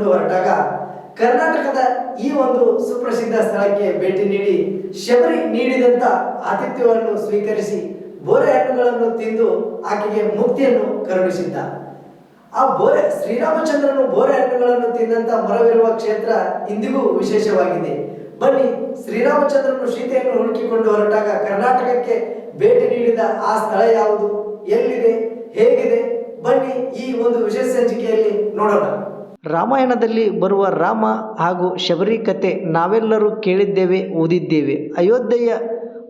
ಶ್ರೀರಾಮಚಂದ್ರನು ಹೊರಟಾಗ ಕರ್ನಾಟಕದ ಈ ಒಂದು ಸುಪ್ರಸಿದ್ಧ ಸ್ಥಳಕ್ಕೆ ಭೇಟಿ ನೀಡಿ ಶಬರಿ ನೀಡಿದಂತ ಆತಿಥ್ಯವನ್ನು ಸ್ವೀಕರಿಸಿ ಬೋರೆ ಹಣ್ಣುಗಳನ್ನು ತಿಂದು ಆಕೆಗೆ ಮುಕ್ತಿಯನ್ನು ಕರುಣಿಸಿದ್ದ. ಆ ಬೋರೆ ಶ್ರೀರಾಮಚಂದ್ರನು ಬೋರೆ ಹಣ್ಣುಗಳನ್ನು ತಿಂದಂತ ಮರವಿರುವ ಕ್ಷೇತ್ರ ಇಂದಿಗೂ ವಿಶೇಷವಾಗಿದೆ. ಬನ್ನಿ ಶ್ರೀರಾಮಚಂದ್ರನು ಸೀತೆಯನ್ನು ಹುಡುಕಿಕೊಂಡು ಹೊರಟಾಗ ಕರ್ನಾಟಕಕ್ಕೆ ಭೇಟಿ ನೀಡಿದ ಆ ಸ್ಥಳ ಯಾವುದು? ಎಲ್ಲಿದೆ? ಹೇಗಿದೆ? ಬನ್ನಿ ಈ ಒಂದು ವಿಶೇಷ ಸಂಚಿಕೆಯಲ್ಲಿ ನೋಡೋಣ. ರಾಮಾಯಣದಲ್ಲಿ ಬರುವ ರಾಮ ಹಾಗೂ ಶಬರಿ ಕತೆ ನಾವೆಲ್ಲರೂ ಕೇಳಿದ್ದೇವೆ ಓದಿದ್ದೇವೆ. ಅಯೋಧ್ಯೆಯ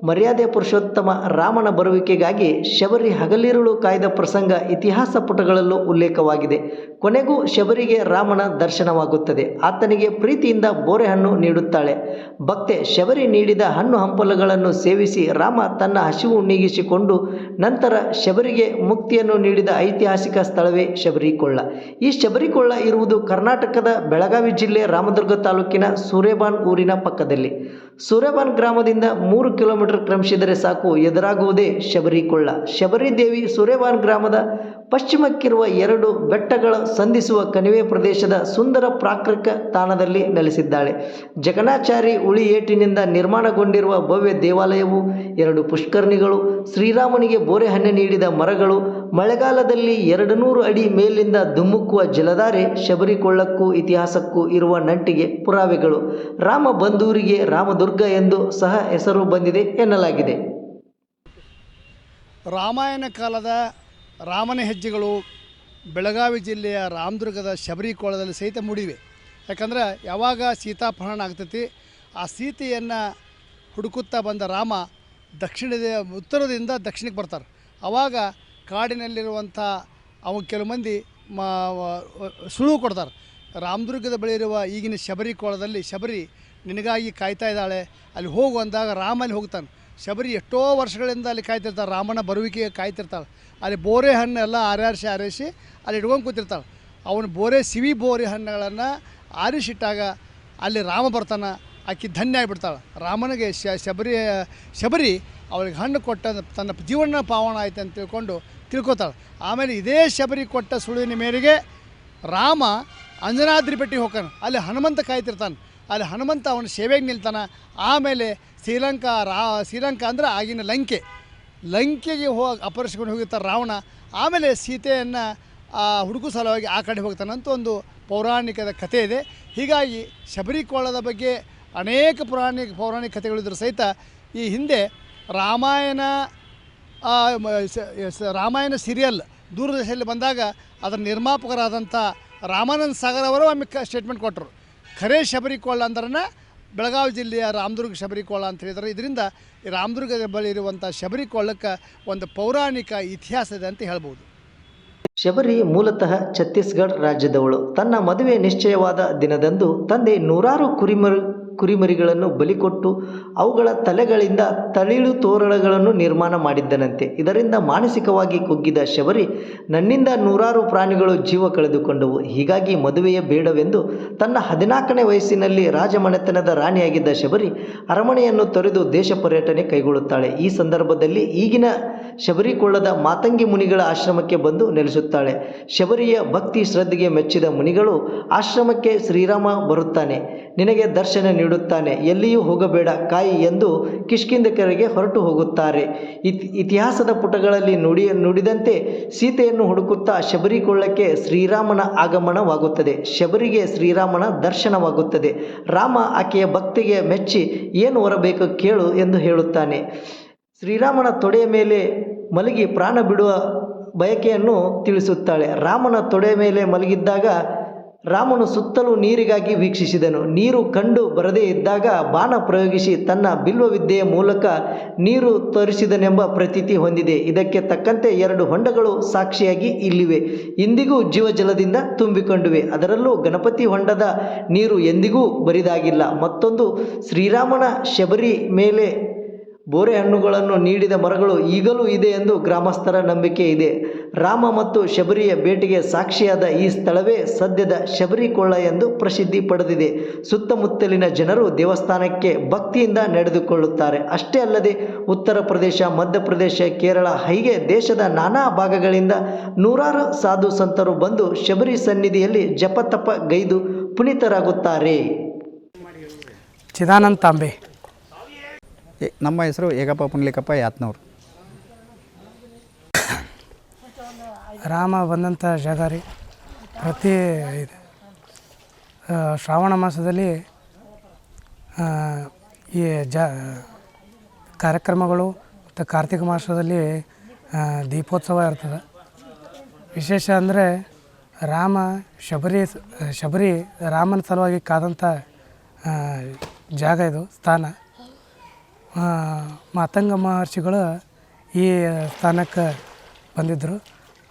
ಮರ್ಯಾದೆ ಪುರುಷೋತ್ತಮ ರಾಮನ ಬರುವಿಕೆಗಾಗಿ ಶಬರಿ ಹಗಲಿರುಳು ಕಾಯ್ದ ಪ್ರಸಂಗ ಇತಿಹಾಸ ಪುಟಗಳಲ್ಲೂ ಉಲ್ಲೇಖವಾಗಿದೆ. ಕೊನೆಗೂ ಶಬರಿಗೆ ರಾಮನ ದರ್ಶನವಾಗುತ್ತದೆ. ಆತನಿಗೆ ಪ್ರೀತಿಯಿಂದ ಬೋರೆಹಣ್ಣು ನೀಡುತ್ತಾಳೆ. ಭಕ್ತೆ ಶಬರಿ ನೀಡಿದ ಹಣ್ಣು ಹಂಪಲುಗಳನ್ನು ಸೇವಿಸಿ ರಾಮ ತನ್ನ ಹಸಿವು ನೀಗಿಸಿಕೊಂಡು ನಂತರ ಶಬರಿಗೆ ಮುಕ್ತಿಯನ್ನು ನೀಡಿದ ಐತಿಹಾಸಿಕ ಸ್ಥಳವೇ ಶಬರಿಕೊಳ್ಳ. ಈ ಶಬರಿಕೊಳ್ಳ ಇರುವುದು ಕರ್ನಾಟಕದ ಬೆಳಗಾವಿ ಜಿಲ್ಲೆ ರಾಮದುರ್ಗ ತಾಲೂಕಿನ ಸೂರ್ಯಬಾನ್ ಊರಿನ ಪಕ್ಕದಲ್ಲಿ. ಸೂರ್ಯಬಾನ್ ಗ್ರಾಮದಿಂದ ಮೂರು ಕಿಲೋಮೀಟರ್ ಕ್ರಮಿಸಿದರೆ ಸಾಕು ಎದುರಾಗುವುದೇ ಶಬರಿಕೊಳ್ಳ. ಶಬರಿ ದೇವಿ ಸೂರ್ಯಬಾನ್ ಗ್ರಾಮದ ಪಶ್ಚಿಮಕ್ಕಿರುವ ಎರಡು ಬೆಟ್ಟಗಳ ಸಂಧಿಸುವ ಕಣಿವೆ ಪ್ರದೇಶದ ಸುಂದರ ಪ್ರಾಕೃತಿಕ ತಾಣದಲ್ಲಿ ನೆಲೆಸಿದ್ದಾಳೆ. ಜಗನಾಚಾರಿ ಉಳಿ ಏಟಿನಿಂದ ನಿರ್ಮಾಣಗೊಂಡಿರುವ ಭವ್ಯ ದೇವಾಲಯವು ಎರಡು ಪುಷ್ಕರ್ಣಿಗಳು, ಶ್ರೀರಾಮನಿಗೆ ಬೋರೆಹಣ್ಣೆ ನೀಡಿದ ಮರಗಳು, ಮಳೆಗಾಲದಲ್ಲಿ ಎರಡು ನೂರು ಅಡಿ ಮೇಲಿಂದ ಧುಮ್ಮುಕ್ಕುವ ಜಲಧಾರೆ ಶಬರಿಕೊಳ್ಳಕ್ಕೂ ಇತಿಹಾಸಕ್ಕೂ ಇರುವ ನಂಟಿಗೆ ಪುರಾವೆಗಳು. ರಾಮ ಬಂದೂರಿಗೆ ರಾಮದುರ್ಗ ಎಂದು ಸಹ ಹೆಸರು ಬಂದಿದೆ ಎನ್ನಲಾಗಿದೆ. ರಾಮಾಯಣ ಕಾಲದ ರಾಮನ ಹೆಜ್ಜೆಗಳು ಬೆಳಗಾವಿ ಜಿಲ್ಲೆಯ ರಾಮದುರ್ಗದ ಶಬರಿಕೋಳದಲ್ಲಿ ಸಹಿತ ಮೂಡಿವೆ. ಯಾಕಂದ್ರೆ ಯಾವಾಗ ಸೀತಾಪಹರಣ ಆಗ್ತೈತಿ, ಆ ಸೀತೆಯನ್ನು ಹುಡುಕುತ್ತಾ ಬಂದ ರಾಮ ದಕ್ಷಿಣದ, ಉತ್ತರದಿಂದ ದಕ್ಷಿಣಕ್ಕೆ ಬರ್ತಾರೆ. ಆವಾಗ ಕಾಡಿನಲ್ಲಿರುವಂಥ ಅವ ಕೆಲವು ಮಂದಿ ಮ ಕೊಡ್ತಾರೆ. ರಾಮದುರ್ಗದ ಬಳಿ ಇರುವ ಈಗಿನ ಶಬರಿ ಕೋಳದಲ್ಲಿ ಶಬರಿ ನಿನಗಾಗಿ ಕಾಯ್ತಾ ಇದ್ದಾಳೆ, ಅಲ್ಲಿ ಹೋಗು ಅಂದಾಗ ರಾಮ ಅಲ್ಲಿ ಹೋಗ್ತಾನೆ. ಶಬರಿ ಎಷ್ಟೋ ವರ್ಷಗಳಿಂದ ಅಲ್ಲಿ ಕಾಯ್ತಿರ್ತಾಳೆ, ರಾಮನ ಬರುವಿಕೆಗೆ ಕಾಯ್ತಿರ್ತಾಳೆ. ಅಲ್ಲಿ ಬೋರೆ ಹಣ್ಣೆಲ್ಲ ಆರಾರಿಸಿ, ಆರಿಸಿ ಅಲ್ಲಿ ಇಟ್ಕೊಂಡು ಕೂತಿರ್ತಾಳೆ. ಅವನು ಬೋರೆ, ಸಿವಿ ಬೋರೆ ಹಣ್ಣುಗಳನ್ನು ಆರಿಸಿಟ್ಟಾಗ ಅಲ್ಲಿ ರಾಮ ಬರ್ತಾನೆ, ಆಕೆ ಧನ್ಯ ಆಗಿಬಿಡ್ತಾಳೆ. ರಾಮನಿಗೆ ಶಬರಿ ಶಬರಿ ಅವಳಿಗೆ ಹಣ್ಣು ಕೊಟ್ಟ ತನ್ನ ಜೀವನ ಪಾವನ ಆಯ್ತು ಅಂತ ತಿಳ್ಕೊಂಡು ತಿಳ್ಕೊತಾಳೆ. ಆಮೇಲೆ ಇದೇ ಶಬರಿ ಕೊಟ್ಟ ಸುಳಿವಿನ ಮೇರೆಗೆ ರಾಮ ಅಂಜನಾದ್ರಿ ಬೆಟ್ಟಿಗೆ ಹೋಗ್ತಾನೆ. ಅಲ್ಲಿ ಹನುಮಂತ ಕಾಯ್ತಿರ್ತಾನೆ. ಅಲ್ಲಿ ಹನುಮಂತ ಅವನ ಸೇವೆಗೆ ನಿಲ್ತಾನೆ. ಆಮೇಲೆ ಶ್ರೀಲಂಕಾ ರಾ, ಶ್ರೀಲಂಕಾ ಅಂದ್ರೆ ಆಗಿನ ಲಂಕೆ. ಲಂಕೆಗೆ ಹೋಗಿ, ಅಪಹರಿಸಿಕೊಂಡು ಹೋಗಿರ್ತಾರೆ ರಾವಣ ಆಮೇಲೆ ಸೀತೆಯನ್ನು ಹುಡುಕು ಸಲುವಾಗಿ ಆ ಕಡೆ ಹೋಗ್ತಾನಂತ ಒಂದು ಪೌರಾಣಿಕದ ಕಥೆ ಇದೆ. ಹೀಗಾಗಿ ಶಬರಿಕೋಳದ ಬಗ್ಗೆ ಅನೇಕ ಪೌರಾಣಿಕ ಪೌರಾಣಿಕ ಕಥೆಗಳಿದ್ರು ಸಹಿತ ಈ ಹಿಂದೆ ರಾಮಾಯಣ ರಾಮಾಯಣ ಸೀರಿಯಲ್ ದೂರದರ್ಶನದಲ್ಲಿ ಬಂದಾಗ ಅದರ ನಿರ್ಮಾಪಕರಾದಂಥ ರಾಮಾನಂದ ಸಾಗರ್ ಅವರು ಒಮ್ಮೆ ಸ್ಟೇಟ್ಮೆಂಟ್ ಕೊಟ್ಟರು. ಖರೇ ಶಬರಿಕೋಳ ಅಂದ್ರೆ ಬೆಳಗಾವಿ ಜಿಲ್ಲೆಯ ರಾಮದುರ್ಗ ಶಬರಿಕೋಳ ಅಂತ ಹೇಳಿದ್ರೆ ಇದರಿಂದ ರಾಮದುರ್ಗದ ಬಳಿ ಇರುವಂಥ ಶಬರಿಕೋಳಕ್ಕೆ ಒಂದು ಪೌರಾಣಿಕ ಇತಿಹಾಸ ಇದೆ ಅಂತ ಹೇಳ್ಬೋದು. ಶಬರಿ ಮೂಲತಃ ಛತ್ತೀಸ್ಗಢ ರಾಜ್ಯದವಳು. ತನ್ನ ಮದುವೆ ನಿಶ್ಚಯವಾದ ದಿನದಂದು ತಂದೆ ನೂರಾರು ಕುರಿಮರಿ ಕುರಿಮರಿಗಳನ್ನು ಬಲಿಕೊಟ್ಟು ಅವುಗಳ ತಲೆಗಳಿಂದ ತಳಿಳು ತೋರಣಗಳನ್ನು ನಿರ್ಮಾಣ ಮಾಡಿದ್ದನಂತೆ. ಇದರಿಂದ ಮಾನಸಿಕವಾಗಿ ಕುಗ್ಗಿದ ಶಬರಿ ನನ್ನಿಂದ ನೂರಾರು ಪ್ರಾಣಿಗಳು ಜೀವ ಕಳೆದುಕೊಂಡವು. ಹೀಗಾಗಿ ಮದುವೆಯ ಬೇಡವೆಂದು ತನ್ನ ಹದಿನಾಲ್ಕನೇ ವಯಸ್ಸಿನಲ್ಲಿ ರಾಜಮನೆತನದ ರಾಣಿಯಾಗಿದ್ದ ಶಬರಿ ಅರಮನೆಯನ್ನು ತೊರೆದು ದೇಶ ಪರ್ಯಟನೆ ಕೈಗೊಳ್ಳುತ್ತಾಳೆ. ಈ ಸಂದರ್ಭದಲ್ಲಿ ಈಗಿನ ಶಬರಿಕೊಳ್ಳದ ಮಾತಂಗಿ ಮುನಿಗಳ ಆಶ್ರಮಕ್ಕೆ ಬಂದು ನೆಲೆಸುತ್ತಾಳೆ. ಶಬರಿಯ ಭಕ್ತಿ ಶ್ರದ್ಧೆಗೆ ಮೆಚ್ಚಿದ ಮುನಿಗಳು ಆಶ್ರಮಕ್ಕೆ ಶ್ರೀರಾಮ ಬರುತ್ತಾನೆ. ನಿನಗೆ ದರ್ಶನ ನೀಡುತ್ತಾನೆ. ಎಲ್ಲಿಯೂ ಹೋಗಬೇಡ ಕಾಯಿ ಎಂದು ಕಿಷ್ಕಿಂದಕರಿಗೆ ಹೊರಟು ಹೋಗುತ್ತಾರೆ. ಇತಿ, ಇತಿಹಾಸದ ಪುಟಗಳಲ್ಲಿ ನುಡಿ, ನುಡಿದಂತೆ ಸೀತೆಯನ್ನು ಹುಡುಕುತ್ತಾ ಶಬರಿಕೊಳ್ಳಕ್ಕೆ ಶ್ರೀರಾಮನ ಆಗಮನವಾಗುತ್ತದೆ. ಶಬರಿಗೆ ಶ್ರೀರಾಮನ ದರ್ಶನವಾಗುತ್ತದೆ. ರಾಮ ಆಕೆಯ ಭಕ್ತಿಗೆ ಮೆಚ್ಚಿ ಏನು ಹೊರಬೇಕು ಕೇಳು ಎಂದು ಹೇಳುತ್ತಾನೆ. ಶ್ರೀರಾಮನ ತೊಡೆಯ ಮೇಲೆ ಮಲಗಿ ಪ್ರಾಣ ಬಿಡುವ ಬಯಕೆಯನ್ನು ತಿಳಿಸುತ್ತಾಳೆ. ರಾಮನ ತೊಡೆಯ ಮೇಲೆ ಮಲಗಿದ್ದಾಗ ರಾಮನು ಸುತ್ತಲೂ ನೀರಿಗಾಗಿ ವೀಕ್ಷಿಸಿದನು. ನೀರು ಕಂಡು ಬರದೇ ಇದ್ದಾಗ ಬಾಣ ಪ್ರಯೋಗಿಸಿ ತನ್ನ ಬಿಲ್ವವಿದ್ಯೆಯ ಮೂಲಕ ನೀರು ತೋರಿಸಿದನೆಂಬ ಪ್ರತೀತಿ ಹೊಂದಿದೆ. ಇದಕ್ಕೆ ತಕ್ಕಂತೆ ಎರಡು ಹೊಂಡಗಳು ಸಾಕ್ಷಿಯಾಗಿ ಇಲ್ಲಿವೆ. ಇಂದಿಗೂ ಜೀವಜಲದಿಂದ ತುಂಬಿಕೊಂಡಿವೆ. ಅದರಲ್ಲೂ ಗಣಪತಿ ಹೊಂಡದ ನೀರು ಎಂದಿಗೂ ಬರಿದಾಗಿಲ್ಲ. ಮತ್ತೊಂದು, ಶ್ರೀರಾಮನ ಶಬರಿ ಮೇಲೆ ಬೋರೆ ಹಣ್ಣುಗಳನ್ನು ನೀಡಿದ ಮರಗಳು ಈಗಲೂ ಇದೆ ಎಂದು ಗ್ರಾಮಸ್ಥರ ನಂಬಿಕೆ ಇದೆ. ರಾಮ ಮತ್ತು ಶಬರಿಯ ಭೇಟಿಗೆ ಸಾಕ್ಷಿಯಾದ ಈ ಸ್ಥಳವೇ ಸದ್ಯದ ಶಬರಿಕೊಳ್ಳ ಎಂದು ಪ್ರಸಿದ್ಧಿ ಪಡೆದಿದೆ. ಸುತ್ತಮುತ್ತಲಿನ ಜನರು ದೇವಸ್ಥಾನಕ್ಕೆ ಭಕ್ತಿಯಿಂದ ನಡೆದುಕೊಳ್ಳುತ್ತಾರೆ. ಅಷ್ಟೇ ಅಲ್ಲದೆ ಉತ್ತರ ಪ್ರದೇಶ ಮಧ್ಯಪ್ರದೇಶ ಕೇರಳ, ಹೀಗೆ ದೇಶದ ನಾನಾ ಭಾಗಗಳಿಂದ ನೂರಾರು ಸಾಧು ಸಂತರು ಬಂದು ಶಬರಿ ಸನ್ನಿಧಿಯಲ್ಲಿ ಜಪತಪ ಗೈದು ಪುನೀತರಾಗುತ್ತಾರೆ. ಚಿದಾನಂದ ತಾಂಬೆ. ನಮ್ಮ ಹೆಸರು ಏಗಪ್ಪ ಪುಂಡ್ಲಿಕಪ್ಪ ಯಾತ್ನವ್ರು ರಾಮ ಬಂದಂಥ ಜಾಗ ಪ್ರತಿ ಇದು. ಶ್ರಾವಣ ಮಾಸದಲ್ಲಿ ಈ ಜ, ಕಾರ್ಯಕ್ರಮಗಳು ಮತ್ತು ಕಾರ್ತಿಕ ಮಾಸದಲ್ಲಿ ದೀಪೋತ್ಸವ ಇರ್ತದೆ. ವಿಶೇಷ ಅಂದರೆ ರಾಮ ಶಬರಿ ಶಬರಿ ರಾಮನ ಸಲುವಾಗಿ ಕಾದಂಥ ಜಾಗ ಇದು, ಸ್ಥಾನ. ಮಾತಂಗ ಮಹರ್ಷಿಗಳು ಈ ಸ್ಥಾನಕ್ಕೆ ಬಂದಿದ್ದರು.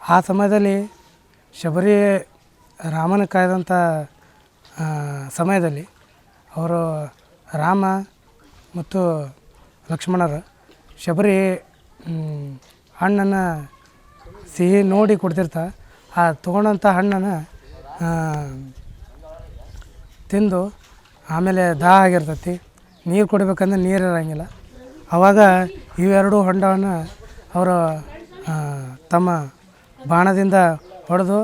ಆ ಸಮಯದಲ್ಲಿ ಶಬರಿ ರಾಮನ ಕಾಯ್ದಂಥ ಸಮಯದಲ್ಲಿ ಅವರು ರಾಮ ಮತ್ತು ಲಕ್ಷ್ಮಣರು ಶಬರಿ ಹಣ್ಣನ್ನು ಸಿಹಿ ನೋಡಿ ಕೊಡ್ತಿರ್ತಾ ಆ ತೊಗೊಂಡಂಥ ಹಣ್ಣನ್ನು ತಿಂದು ಆಮೇಲೆ ದಾಹ ಆಗಿರ್ತೈತಿ. ನೀರು ಕೊಡಬೇಕಂದ್ರೆ ನೀರು ಇರೋಂಗಿಲ್ಲ. ಆವಾಗ ಇವೆರಡೂ ಹೊಂಡವನ್ನು ಅವರು ತಮ್ಮ ಬಾಣದಿಂದ ಹೊಡೆದು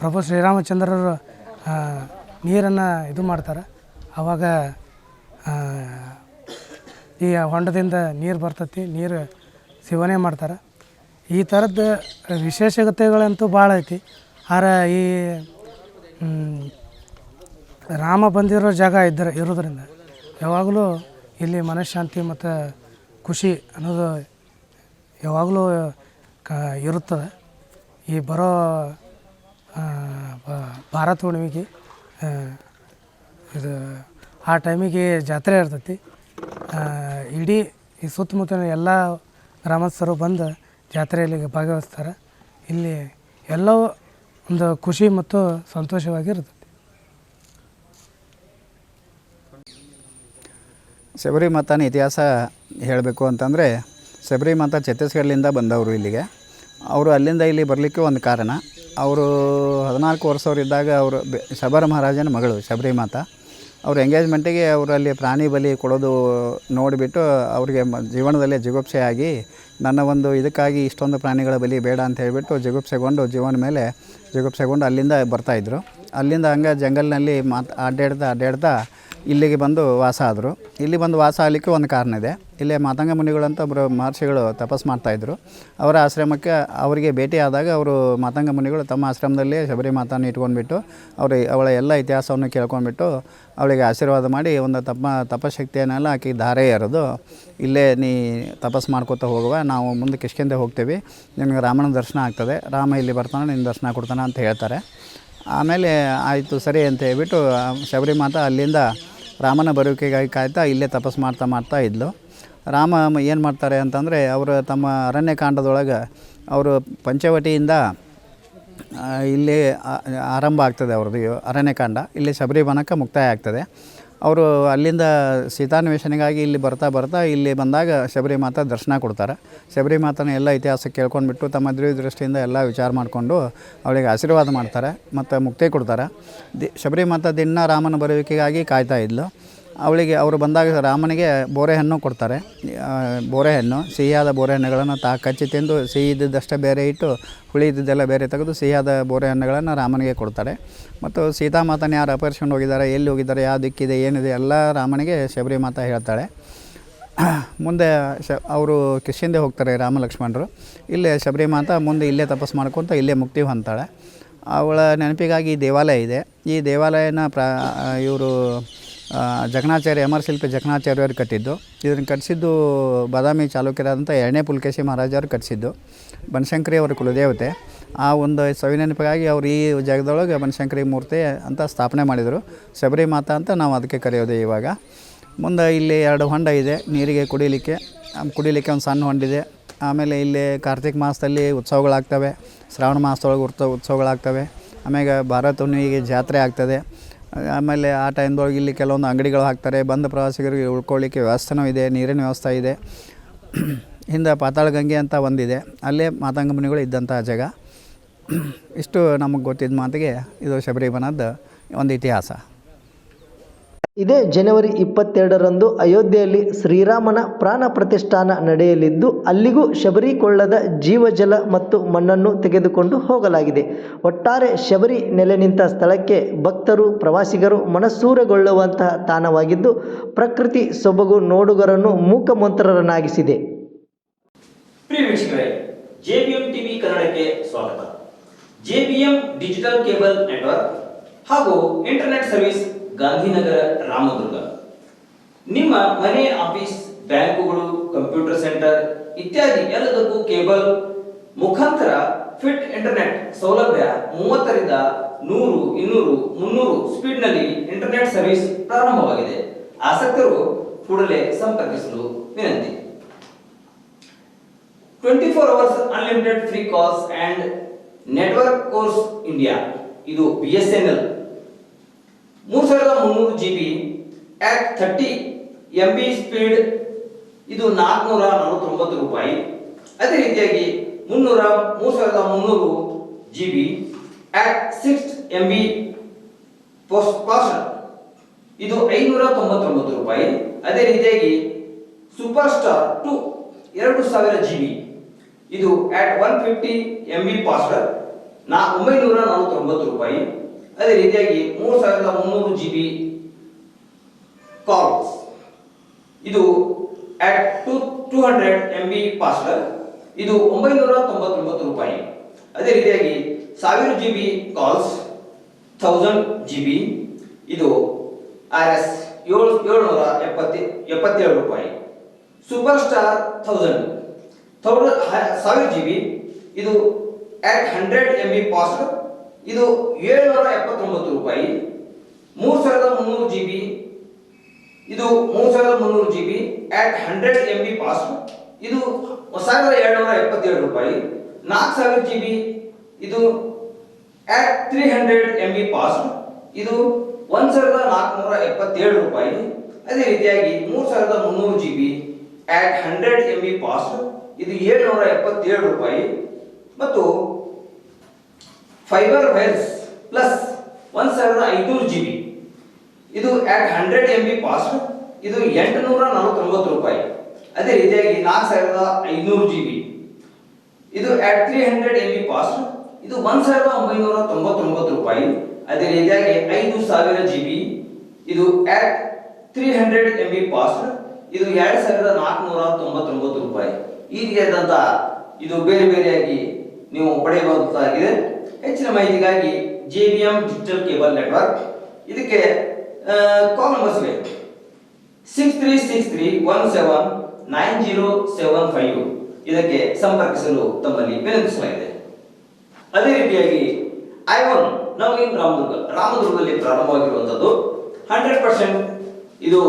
ಪ್ರಭು ಶ್ರೀರಾಮಚಂದ್ರರು ನೀರನ್ನು ಇದು ಮಾಡ್ತಾರೆ. ಆವಾಗ ಈ ಹೊಂಡದಿಂದ ನೀರು ಬರ್ತತಿ, ನೀರು ಸೇವನೆ ಮಾಡ್ತಾರೆ. ಈ ಥರದ್ದು ವಿಶೇಷತೆಗಳಂತೂ ಭಾಳ ಐತಿ. ಆದ್ರೆ ಈ ರಾಮ ಬಂದಿರೋ ಜಾಗ ಇದ್ದರೆ ಇರೋದ್ರಿಂದ. ಯಾವಾಗಲೂ ಇಲ್ಲಿ ಮನಃಶಾಂತಿ ಮತ್ತು ಖುಷಿ ಅನ್ನೋದು ಯಾವಾಗಲೂ, ಕ, ಇರುತ್ತದೆ. ಈ ಬರೋ ಭಾರತ ಹುಣ್ಣಿಮೆಗೆ ಇದು, ಆ ಟೈಮಿಗೆ ಜಾತ್ರೆ ಇರ್ತೈತಿ. ಇಡೀ ಈ ಸುತ್ತಮುತ್ತಲಿನ ಎಲ್ಲ ಗ್ರಾಮಸ್ಥರು ಬಂದು ಜಾತ್ರೆಯಲ್ಲಿ ಭಾಗವಹಿಸ್ತಾರೆ. ಇಲ್ಲಿ ಎಲ್ಲವೂ ಒಂದು ಖುಷಿ ಮತ್ತು ಸಂತೋಷವಾಗಿರ್ತೈತಿ. ಶಬರಿ ಮಾತನ ಇತಿಹಾಸ ಹೇಳಬೇಕು ಅಂತಂದರೆ, ಶಬರಿಮಾತ ಛತ್ತೀಸ್ಗಢದಿಂದ ಬಂದವರು ಇಲ್ಲಿಗೆ. ಅವರು ಅಲ್ಲಿಂದ ಇಲ್ಲಿ ಬರಲಿಕ್ಕೆ ಒಂದು ಕಾರಣ. ಅವರು ಹದಿನಾಲ್ಕು ವರ್ಷವರಿದ್ದಾಗ ಅವರು ಶಬರ ಮಹಾರಾಜನ ಮಗಳು ಶಬರಿಮಾತ. ಅವ್ರ ಎಂಗೇಜ್ಮೆಂಟಿಗೆ ಅವರಲ್ಲಿ ಪ್ರಾಣಿ ಬಲಿ ಕೊಡೋದು ನೋಡಿಬಿಟ್ಟು ಅವರಿಗೆ ಜೀವನದಲ್ಲೇ ಜಿಗುಪ್ಸೆ ಆಗಿ, ನನ್ನ ಒಂದು ಇದಕ್ಕಾಗಿ ಇಷ್ಟೊಂದು ಪ್ರಾಣಿಗಳ ಬಲಿ ಬೇಡ ಅಂತ ಹೇಳಿಬಿಟ್ಟು ಜಿಗುಪ್ಸೆಗೊಂಡು ಜೀವನ ಮೇಲೆ ಜಿಗುಪ್ಸೆಗೊಂಡು ಅಲ್ಲಿಂದ ಬರ್ತಾಯಿದ್ರು ಅಲ್ಲಿಂದ ಹಂಗೆ ಜಂಗಲ್ನಲ್ಲಿ ಮಾತು, ಅಡ್ಡಾಡ್ತಾ ಅಡ್ಡಾಡ್ತಾ ಇಲ್ಲಿಗೆ ಬಂದು ವಾಸ ಆದರು. ಇಲ್ಲಿ ಬಂದು ವಾಸ ಆಗಲಿಕ್ಕೆ ಒಂದು ಕಾರಣ ಇದೆ. ಇಲ್ಲೇ ಮಾತಂಗ ಮುನಿಗಳಂತ ಒಬ್ಬರು ಮಹರ್ಷಿಗಳು ತಪಸ್ ಮಾಡ್ತಾಯಿದ್ರು ಅವರ ಆಶ್ರಮಕ್ಕೆ ಅವರಿಗೆ ಭೇಟಿ ಆದಾಗ ಅವರು ಮಾತಂಗ ಮುನಿಗಳು ತಮ್ಮ ಆಶ್ರಮದಲ್ಲಿ ಶಬರಿ ಮಾತನ್ನು ಇಟ್ಕೊಂಡ್ಬಿಟ್ಟು ಅವರು ಅವಳ ಎಲ್ಲ ಇತಿಹಾಸವನ್ನು ಕೇಳ್ಕೊಂಡ್ಬಿಟ್ಟು ಅವಳಿಗೆ ಆಶೀರ್ವಾದ ಮಾಡಿ ಒಂದು ತಪ್ಪ ತಪಶಕ್ತಿಯನ್ನೆಲ್ಲ ಆಕೆ ಧಾರೆ ಎರೆದು ಇಲ್ಲೇ ನೀ ತಪಸ್ ಮಾಡ್ಕೋತಾ ಹೋಗುವ, ನಾವು ಮುಂದೆ ಕಿಷ್ಕಿಂದೆ ಹೋಗ್ತೀವಿ ನಿಮಗೆ ರಾಮನ ದರ್ಶನ ಆಗ್ತದೆ, ರಾಮ ಇಲ್ಲಿ ಬರ್ತಾನೆ, ನಿನ್ನ ದರ್ಶನ ಕೊಡ್ತಾನೆ ಅಂತ ಹೇಳ್ತಾರೆ. ಆಮೇಲೆ ಆಯಿತು ಸರಿ ಅಂತ ಹೇಳ್ಬಿಟ್ಟು ಶಬರಿ ಮಾತ ಅಲ್ಲಿಂದ ರಾಮನ ಬರುವಿಕೆಗಾಗಿ ಕಾಯ್ತಾ ಇಲ್ಲೇ ತಪಸ್ ಮಾಡ್ತಾ ಮಾಡ್ತಾ ಇದ್ಲು. ರಾಮ ಏನು ಮಾಡ್ತಾರೆ ಅಂತಂದರೆ ಅವರು ತಮ್ಮ ಅರಣ್ಯಕಾಂಡದೊಳಗೆ ಅವರು ಪಂಚವಟಿಯಿಂದ ಇಲ್ಲಿ ಆರಂಭ ಆಗ್ತದೆ ಅವ್ರದ್ದು ಅರಣ್ಯಕಾಂಡ ಇಲ್ಲಿ ಶಬರಿವನಕ್ಕೆ ಮುಕ್ತಾಯ ಆಗ್ತದೆ. ಅವರು ಅಲ್ಲಿಂದ ಸೀತಾನ್ವೇಷಣೆಗಾಗಿ ಇಲ್ಲಿ ಬರ್ತಾ ಬರ್ತಾ ಇಲ್ಲಿ ಬಂದಾಗ ಶಬರಿ ಮಾತಾ ದರ್ಶನ ಕೊಡ್ತಾರೆ. ಶಬರಿ ಮಾತನ ಎಲ್ಲ ಇತಿಹಾಸ ಕೇಳ್ಕೊಂಡ್ಬಿಟ್ಟು ತಮ್ಮ ದ್ರಿ ದೃಷ್ಟಿಯಿಂದ ಎಲ್ಲ ವಿಚಾರ ಮಾಡಿಕೊಂಡು ಅವಳಿಗೆ ಆಶೀರ್ವಾದ ಮಾಡ್ತಾರೆ ಮತ್ತು ಮುಕ್ತಿ ಕೊಡ್ತಾರೆ. ದಿ ಶಬರಿ ಮಾತಾ ದಿನ ರಾಮನ ಬರುವಿಕೆಗಾಗಿ ಕಾಯ್ತಾ ಇದ್ಲು. ಅವಳಿಗೆ ಅವರು ಬಂದಾಗ ರಾಮನಿಗೆ ಬೋರೆ ಹಣ್ಣು ಕೊಡ್ತಾರೆ. ಆ, ಬೋರೆ ಹಣ್ಣು ಸಿಹಿಯಾದ ಬೋರೆ ಹಣ್ಣುಗಳನ್ನು ತಾ ಕಚ್ಚಿ ತಿಂದು ಸಿಹಿ ಇದ್ದಿದ್ದಷ್ಟೇ ಬೇರೆ ಇಟ್ಟು ಹುಳಿ ಇದ್ದಿದ್ದೆಲ್ಲ ಬೇರೆ ತೆಗೆದು ಸಿಹಿಯಾದ ಬೋರೆ ಹಣ್ಣುಗಳನ್ನು ರಾಮನಿಗೆ ಕೊಡ್ತಾರೆ. ಮತ್ತು ಸೀತಾಮಾತನ ಯಾರು ಅಪಹರಿಸ್ಕೊಂಡು ಹೋಗಿದ್ದಾರೆ ಎಲ್ಲಿ ಹೋಗಿದ್ದಾರೆ ಯಾವ ದಿಕ್ಕಿದೆ ಏನಿದೆ ಎಲ್ಲ ರಾಮನಿಗೆ ಶಬರಿ ಮಾತಾ ಹೇಳ್ತಾಳೆ. ಮುಂದೆ ಶ ಅವರು ಕೃಷಿಯಿಂದ ಹೋಗ್ತಾರೆ ರಾಮಲಕ್ಷ್ಮಣರು. ಇಲ್ಲೇ ಶಬರಿ ಮಾತಾ ಮುಂದೆ ಇಲ್ಲೇ ತಪಸ್ ಮಾಡ್ಕೊತ ಇಲ್ಲೇ ಮುಕ್ತಿ ಹೊಂತಾಳೆ ಅವಳ ನೆನಪಿಗಾಗಿ ದೇವಾಲಯ ಇದೆ. ಈ ದೇವಾಲಯನ ಪ್ರಾ ಇವರು ಜಗನಾಚಾರ್ಯ ಅಮರಶಿಲ್ಪಿ ಜಗನಾಚಾರ್ಯವರು ಕಟ್ಟಿದ್ದು. ಇದನ್ನು ಕಟ್ಟಿಸಿದ್ದು ಬಾದಾಮಿ ಚಾಲುಕ್ಯರಾದಂಥ ಎರಡನೇ ಪುಲ್ಕೇಶಿ ಮಹಾರಾಜರು ಕಟ್ಟಿಸಿದ್ದು ಬನಶಂಕರಿ ಅವರ ಕುಲದೇವತೆ. ಆ ಒಂದು ಸವಿನೆನಪಿಗಾಗಿ ಅವರು ಈ ಜಾಗದೊಳಗೆ ಬನಶಂಕರಿ ಮೂರ್ತಿ ಅಂತ ಸ್ಥಾಪನೆ ಮಾಡಿದರು. ಶಬರಿ ಮಾತಾ ಅಂತ ನಾವು ಅದಕ್ಕೆ ಕರೆಯೋದು ಇವಾಗ. ಮುಂದೆ ಇಲ್ಲಿ ಎರಡು ಹೊಂಡ ಇದೆ, ನೀರಿಗೆ ಕುಡಿಲಿಕ್ಕೆ ಕುಡಿಲಿಕ್ಕೆ ಒಂದು ಸಣ್ಣ ಹೊಂಡಿದೆ ಆಮೇಲೆ ಇಲ್ಲಿ ಕಾರ್ತಿಕ ಮಾಸದಲ್ಲಿ ಉತ್ಸವಗಳಾಗ್ತವೆ, ಶ್ರಾವಣ ಮಾಸದೊಳಗೆ ಉತ್ಸವ ಉತ್ಸವಗಳಾಗ್ತವೆ. ಆಮೇಲೆ ಭಾರತ ಹುಣ್ಣಿಮೆಗೆ ಜಾತ್ರೆ ಆಗ್ತದೆ. ಆಮೇಲೆ ಆ ಟೈಮ್ದೊಳಗೆ ಇಲ್ಲಿ ಕೆಲವೊಂದು ಅಂಗಡಿಗಳು ಹಾಕ್ತಾರೆ, ಬಂದ ಪ್ರವಾಸಿಗರಿಗೆ ಉಳ್ಕೊಳ್ಳಿಕ್ಕೆ ವ್ಯವಸ್ಥೆನೂ ಇದೆ, ನೀರಿನ ವ್ಯವಸ್ಥೆ ಇದೆ. ಹಿಂದೆ ಪಾತಾಳ ಗಂಗೆ ಅಂತ ಒಂದಿದೆ. ಅಲ್ಲೇ ಮಾತಂಗ ಮುನಿಗಳು ಇದ್ದಂಥ ಜಾಗ. ಇಷ್ಟು ನಮಗೆ ಗೊತ್ತಿದ್ದ ಮಾತಿಗೆ ಇದು ಶಬರಿಮನದ ಒಂದು ಇತಿಹಾಸ. ಇದೇ ಜನವರಿ ಇಪ್ಪತ್ತೆರಡರಂದು ಅಯೋಧ್ಯೆಯಲ್ಲಿ ಶ್ರೀರಾಮನ ಪ್ರಾಣ ಪ್ರತಿಷ್ಠಾನ ನಡೆಯಲಿದ್ದು, ಅಲ್ಲಿಗೂ ಶಬರಿಕೊಳ್ಳದ ಜೀವಜಲ ಮತ್ತು ಮಣ್ಣನ್ನು ತೆಗೆದುಕೊಂಡು ಹೋಗಲಾಗಿದೆ. ಒಟ್ಟಾರೆ ಶಬರಿ ನೆಲೆ ನಿಂತ ಸ್ಥಳಕ್ಕೆ ಭಕ್ತರು, ಪ್ರವಾಸಿಗರು ಮನಸ್ಸೂರಗೊಳ್ಳುವಂತಹ ತಾಣವಾಗಿದ್ದು, ಪ್ರಕೃತಿ ಸೊಬಗು ನೋಡುಗರನ್ನು ಮೂಕಮಂತ್ರರನ್ನಾಗಿಸಿದೆ. ಕನ್ನಡಕ್ಕೆ ಹಾಗೂ ಇಂಟರ್ನೆಟ್ ಸರ್ವಿಸ್ ಗಾಂಧಿನಗರ ರಾಮದುರ್ಗ. ನಿಮ್ಮ ಮನೆ, ಆಫೀಸ್, ಬ್ಯಾಂಕುಗಳು, ಕಂಪ್ಯೂಟರ್ ಸೆಂಟರ್ ಇತ್ಯಾದಿ ಎಲ್ಲದಕ್ಕೂ ಕೇಬಲ್, ಮುಖಾಂತರ ಫಿಟ್ ಇಂಟರ್ನೆಟ್ ಸೌಲಭ್ಯ ಮೂವತ್ತರಿಂದ ನೂರು, ಇನ್ನೂರು, ಮುನ್ನೂರು ಸ್ಪೀಡ್ನಲ್ಲಿ ಇಂಟರ್ನೆಟ್ ಸರ್ವಿಸ್ ಪ್ರಾರಂಭವಾಗಿದೆ. ಆಸಕ್ತರು ಕೂಡಲೇ ಸಂಪರ್ಕಿಸಲು ವಿನಂತಿ. Twenty four hours unlimited free calls and network across India. ಇದು ಬಿ ಎಸ್ ಎನ್ ಎಲ್ ಮೂರು ಸಾವಿರದ ಮುನ್ನೂರು G B at thirty M B speed ಇದು ನಾಲ್ಕುನೂರ ನಲವತ್ತೊಂಬತ್ತು ರೂಪಾಯಿ. ಅದೇ ರೀತಿಯಾಗಿ ಮುನ್ನೂರ ಮೂರು ಸಾವಿರದ ಮುನ್ನೂರು G B at six M B post ಇದು ಐನೂರ ತೊಂಬತ್ತೊಂಬತ್ತು ರೂಪಾಯಿ. ಅದೇ ರೀತಿಯಾಗಿ ಸೂಪರ್ ಸ್ಟಾರ್ ಟು ಎರಡು ಸಾವಿರ ಜಿ ಬಿ ಇದು at one fifty M B password ನಾ ಒಂಬೈನೂರ ನಲವತ್ತೊಂಬತ್ತು ರೂಪಾಯಿ. ಅದೇ ರೀತಿಯಾಗಿ ಮೂರು ಸಾವಿರದ ಮುನ್ನೂರು ಜಿ ಬಿ ಕಾಲ್ಸ್ ಇದು two two hundred M B password ಇದು ಒಂಬೈನೂರ ತೊಂಬತ್ತೊಂಬತ್ತು ರೂಪಾಯಿ. ಅದೇ ರೀತಿಯಾಗಿ ಸಾವಿರ G B calls thousand G B ಇದು ಆರ್ ಎಸ್ ಏಳು, ಏಳ್ನೂರ ಎಪ್ಪತ್ತಿ, ಎಪ್ಪತ್ತೇಳು ರೂಪಾಯಿ. ಸೂಪರ್ ಸ್ಟಾರ್ ಥೌಸಂಡ್ ಸಾವಿರ ಜಿ ಬಿ ಇದು at hundred M B past ಇದು ಏಳ್ನೂರ ಎಪ್ಪತ್ತೊಂಬತ್ತು ರೂಪಾಯಿ, ಮೂರು ಸಾವಿರದ ಮುನ್ನೂರು ಜಿ ಬಿ ಇದು ಮೂರು ಸಾವಿರದ ಮುನ್ನೂರು G B at hundred M B pass ಇದು ಸಾವಿರದ ಏಳ್ನೂರ ಎಪ್ಪತ್ತೇಳು ರೂಪಾಯಿ, ನಾಲ್ಕು ಸಾವಿರ ಜಿ ಬಿ ಇದು at three hundred M B pass ಇದು ಒಂದು ಸಾವಿರದ ನಾಲ್ಕುನೂರ ಎಪ್ಪತ್ತೇಳು ರೂಪಾಯಿ, ಅದೇ ರೀತಿಯಾಗಿ ಮೂರು ಸಾವಿರದ ಮುನ್ನೂರು G B at hundred M B pass ಇದು ಏಳ್ನೂರ ಎಪ್ಪತ್ತೇಳು ರೂಪಾಯಿ. ಮತ್ತು ಫೈಬರ್ ವೆಲ್ಸ್ ಪ್ಲಸ್ ಒಂದು ಸಾವಿರದ ಐನೂರು ಜಿ ಬಿ ಇದು at hundred M B pass ಇದು ಎಂಟುನೂರ ನಲವತ್ತೊಂಬತ್ತು ರೂಪಾಯಿ. ಅದೇ ರೀತಿಯಾಗಿ ನಾಲ್ಕು ಸಾವಿರದ ಐನೂರು ಜಿ ಬಿ ಇದು at three hundred M B pass ಇದು ಒಂದ್ ಸಾವಿರದ ಒಂಬೈನೂರ ತೊಂಬತ್ತೊಂಬತ್ತು ರೂಪಾಯಿ. ಅದೇ ರೀತಿಯಾಗಿ ಐದು ಸಾವಿರ ಜಿ ಬಿ ಇದು at three hundred M B pass ಇದು ಎರಡು ಸಾವಿರದ ನಾಲ್ಕುನೂರ ತೊಂಬತ್ತೊಂಬತ್ತು ರೂಪಾಯಿ. ಈ ರೀತಿಯಾದಂಥ ಇದು ಬೇರೆ ಬೇರೆಯಾಗಿ ನೀವು ಪಡೆಯಬಹುದಾಗಿದೆ. ಹೆಚ್ಚಿನ ಮಾಹಿತಿಗಾಗಿ J B M digital cable network ಇದಕ್ಕೆ ಕಾಲ್ ನಂಬರ್ಸ್ ಬೇಕು six three six three one seven nine zero seven five ಇದಕ್ಕೆ ಸಂಪರ್ಕಿಸಲು ತಮ್ಮಲ್ಲಿ ವಿನಂತಿಸಲಾಗಿದೆ. ಅದೇ ರೀತಿಯಾಗಿ ಐ ನಾವು ಇನ್ ರಾಮದುರ್ಗ, ರಾಮದುರ್ಗದಲ್ಲಿ ಪ್ರಾರಂಭವಾಗಿರುವಂಥದ್ದು ಹಂಡ್ರೆಡ್ ಪರ್ಸೆಂಟ್ ಇದು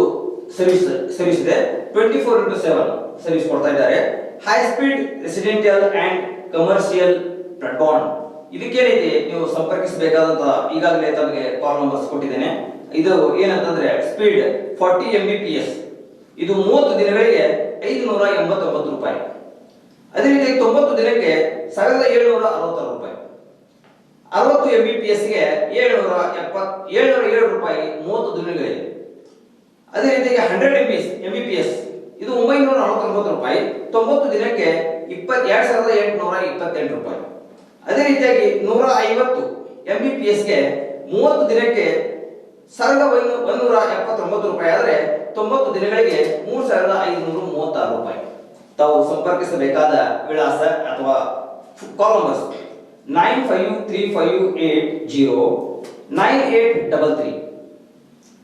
ಸರ್ವಿಸ್ ಸರ್ವಿಸ್ ಇದೆ. Twenty four into seven service ಕೊಡ್ತಾ ಇದ್ದಾರೆ. High speed residential and commercial broadband ಇದಕ್ಕೇನೈತಿ ನೀವು ಸಂಪರ್ಕಿಸಬೇಕಾದಂತ ಈಗಾಗಲೇ ತಮಗೆ ಕಾಲ್ ನಂಬರ್ಸ್ ಕೊಟ್ಟಿದ್ದೇನೆ. ಇದು ಏನಂತಂದ್ರೆ speed forty M B P yes ಇದು ಮೂವತ್ತು ದಿನಗಳಿಗೆ ಐದುನೂರ ಎಂಬತ್ತೊಂಬತ್ತು ರೂಪಾಯಿ. ಅದೇ ರೀತಿ ತೊಂಬತ್ತು ದಿನಕ್ಕೆ ಸಾವಿರದ ಏಳುನೂರ ಅರವತ್ತಾರು ರೂಪಾಯಿ. ಅರವತ್ತು ಎಂ ಬಿ ಪಿ ಎಸ್ಗೆ ಏಳುನೂರ ಎಪ್ಪತ್, ಏಳ್ನೂರ ಏಳು ರೂಪಾಯಿ ಮೂವತ್ತು ದಿನಗಳಿಗೆ. ಅದೇ ರೀತಿಯಾಗಿ hundred M B M B P S ಇದು ಒಂಬೈನೂರ ನಲವತ್ತೊಂಬತ್ತು ರೂಪಾಯಿ. ತೊಂಬತ್ತು ದಿನಕ್ಕೆ ಇಪ್ಪತ್ ಎರಡ್ ಸಾವಿರದ ಎಂಟುನೂರ ಇಪ್ಪತ್ತೆಂಟು ರೂಪಾಯಿ. ಅದೇ ರೀತಿಯಾಗಿ ನೂರ ಐವತ್ತು ಎಂ ಬಿ ಪಿ ಎಸ್ಗೆ ಮೂವತ್ತು ದಿನಕ್ಕೆ ಸಾವಿರದ ಒಂದು ಒಂದೂರ ಎಪ್ಪತ್ತೊಂಬತ್ತು ರೂಪಾಯಿ ಆದರೆ ತೊಂಬತ್ತು ದಿನಗಳಿಗೆ ಮೂರು ಸಾವಿರದ ಐದುನೂರ ಮೂವತ್ತಾರು ರೂಪಾಯಿ. ತಾವು ಸಂಪರ್ಕಿಸಬೇಕಾದ ವಿಳಾಸ ಅಥವಾ call numbers nine five three five eight zero, nine eight double three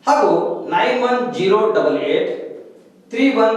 ಹಾಗೂ nine one zero double eight three one